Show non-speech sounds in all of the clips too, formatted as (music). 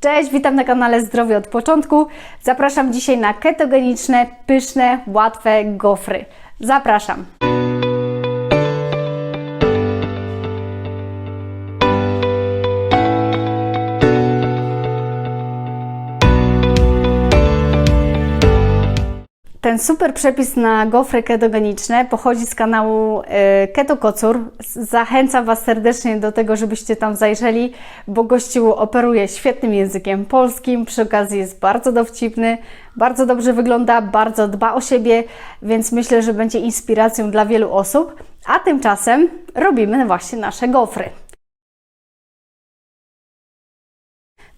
Cześć, witam na kanale Zdrowie od początku. Zapraszam dzisiaj na ketogeniczne, pyszne, łatwe gofry. Zapraszam. Ten super przepis na gofry ketogeniczne pochodzi z kanału e, Keto Kocur. Zachęcam Was serdecznie do tego, żebyście tam zajrzeli, bo gościu operuje świetnym językiem polskim, przy okazji jest bardzo dowcipny, bardzo dobrze wygląda, bardzo dba o siebie, więc myślę, że będzie inspiracją dla wielu osób. A tymczasem robimy właśnie nasze gofry.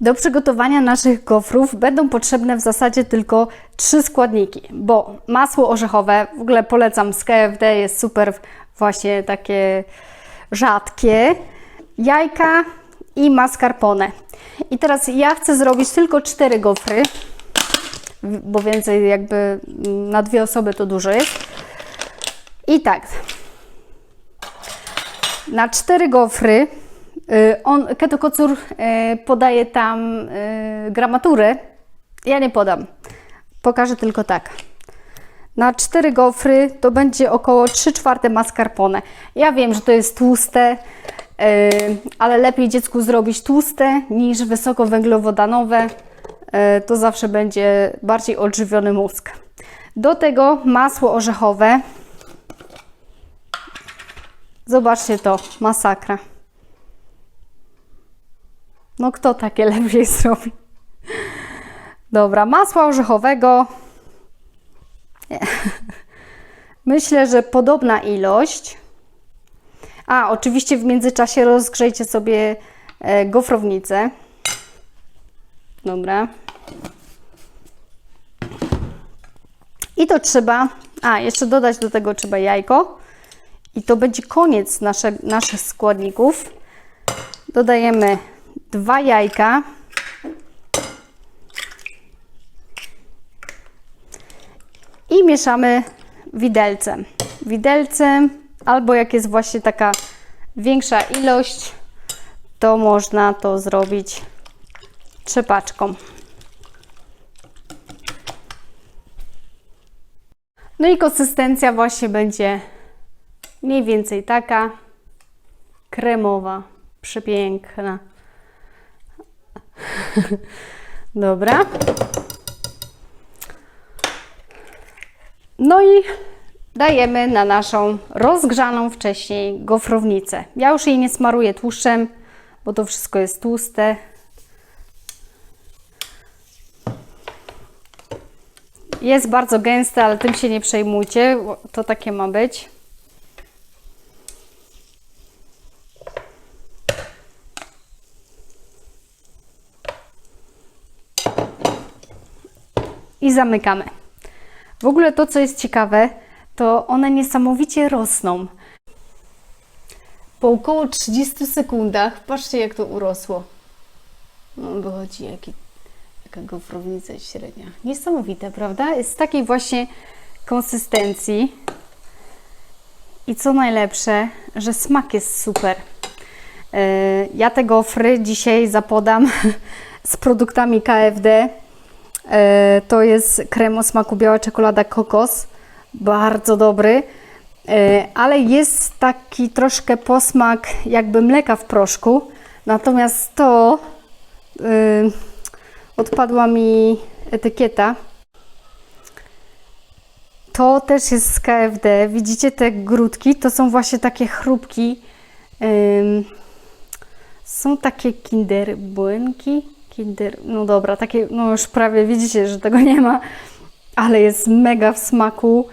Do przygotowania naszych gofrów będą potrzebne w zasadzie tylko trzy składniki, bo masło orzechowe, w ogóle polecam z KFD, jest super, właśnie takie rzadkie, jajka i mascarpone. I teraz ja chcę zrobić tylko cztery gofry, bo więcej jakby na dwie osoby to dużo jest. I tak, na cztery gofry On, Keto Kocur y, podaje tam y, gramaturę. Ja nie podam. Pokażę tylko tak. Na cztery gofry to będzie około 3 czwarte mascarpone. Ja wiem, że to jest tłuste, ale lepiej dziecku zrobić tłuste niż wysokowęglowodanowe. To zawsze będzie bardziej odżywiony mózg. Do tego masło orzechowe. Zobaczcie to, masakra. No kto takie (laughs) lepiej zrobi? Dobra, masła orzechowego. (laughs) Myślę, że podobna ilość. A, oczywiście w międzyczasie rozgrzejcie sobie e, gofrownicę. Dobra. I to trzeba, a jeszcze dodać do tego trzeba jajko. I to będzie koniec nasze, naszych składników. Dodajemy dwa jajka. I mieszamy widelcem. Widelcem, albo jak jest właśnie taka większa ilość, to można to zrobić trzepaczką. No i konsystencja właśnie będzie mniej więcej taka kremowa, przepiękna. (laughs) Dobra. No i dajemy na naszą rozgrzaną wcześniej gofrownicę. Ja już jej nie smaruję tłuszczem, bo to wszystko jest tłuste. Jest bardzo gęste, ale tym się nie przejmujcie, to takie ma być. I zamykamy. W ogóle to, co jest ciekawe, to one niesamowicie rosną. Po około 30 sekundach, patrzcie jak to urosło. No, wychodzi jaki, jaka gofrownica średnia. Niesamowite, prawda? Jest takiej właśnie konsystencji. I co najlepsze, że smak jest super. Yy, ja te gofry dzisiaj zapodam (laughs) z produktami KFD E, to jest krem o smaku biała czekolada kokos. Bardzo dobry, e, ale jest taki troszkę posmak jakby mleka w proszku. Natomiast to e, odpadła mi etykieta. To też jest z KFD. Widzicie te grudki? To są właśnie takie chrupki. Są takie kinder błęki Kinder, no dobra, takie, no już prawie widzicie, że tego nie ma, ale jest mega w smaku.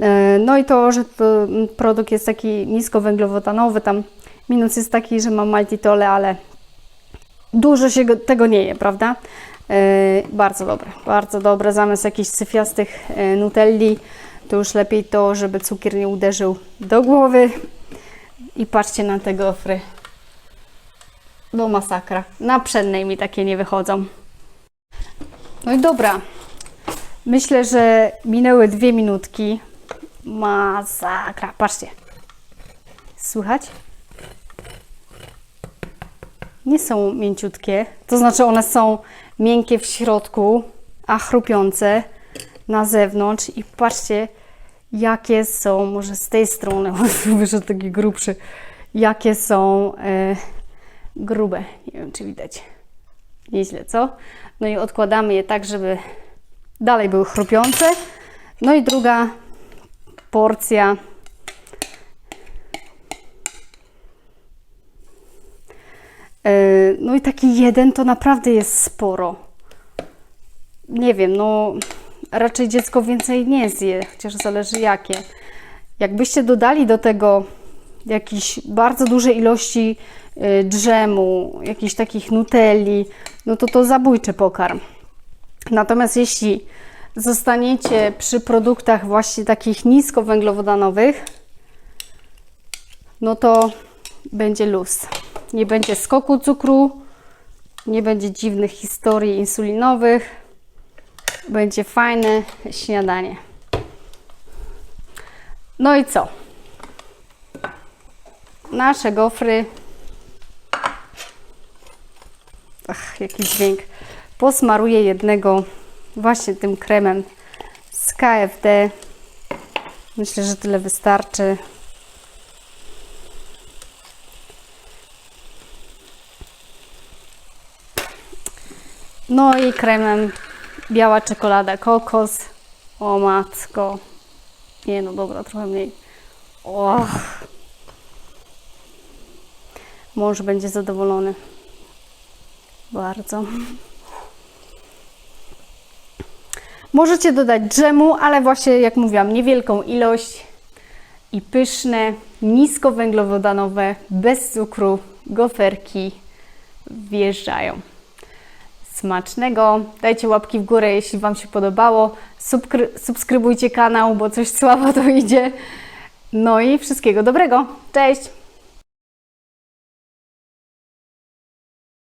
E, no i to, że to produkt jest taki niskowęglowodanowy, tam minus jest taki, że ma maltitole, ale dużo się tego nie je, prawda? E, bardzo dobre, bardzo dobre. Zamiast jakichś syfiastych e, nutelli, to już lepiej to, żeby cukier nie uderzył do głowy. I patrzcie na te gofry. No masakra. Na przedniej mi takie nie wychodzą. No i dobra. Myślę, że minęły dwie minutki. Masakra. Patrzcie. Słychać? nie są mięciutkie. To znaczy one są miękkie w środku, a chrupiące na zewnątrz. I patrzcie, jakie są, może z tej strony, (laughs) wyszedł taki grubszy, jakie są e, grube. Nie wiem, czy widać. Nieźle, co? No i odkładamy je tak, żeby dalej były chrupiące. No i druga porcja. E, No i taki jeden to naprawdę jest sporo. Nie wiem, no raczej dziecko więcej nie zje, chociaż zależy jakie. Jakbyście dodali do tego jakieś bardzo duże ilości y, drzemu, jakichś takich nutelli, no to to zabójczy pokarm. Natomiast jeśli zostaniecie przy produktach właśnie takich niskowęglowodanowych, no to będzie luz. Nie będzie skoku cukru, nie będzie dziwnych historii insulinowych, będzie fajne śniadanie. No i co? Nasze gofry. Jaki dźwięk. Posmaruję jednego właśnie tym kremem z KFD. Myślę, że tyle wystarczy. No i kremem biała czekolada kokos. O matko. Nie no dobra, trochę mniej. Och. Mąż będzie zadowolony. Bardzo. Możecie dodać dżemu, ale właśnie jak mówiłam, niewielką ilość i pyszne, niskowęglowodanowe, bez cukru goferki wjeżdżają. Smacznego! Dajcie łapki w górę, jeśli Wam się podobało. Subskry- subskrybujcie kanał, bo coś słabo to idzie. No i wszystkiego dobrego. Cześć!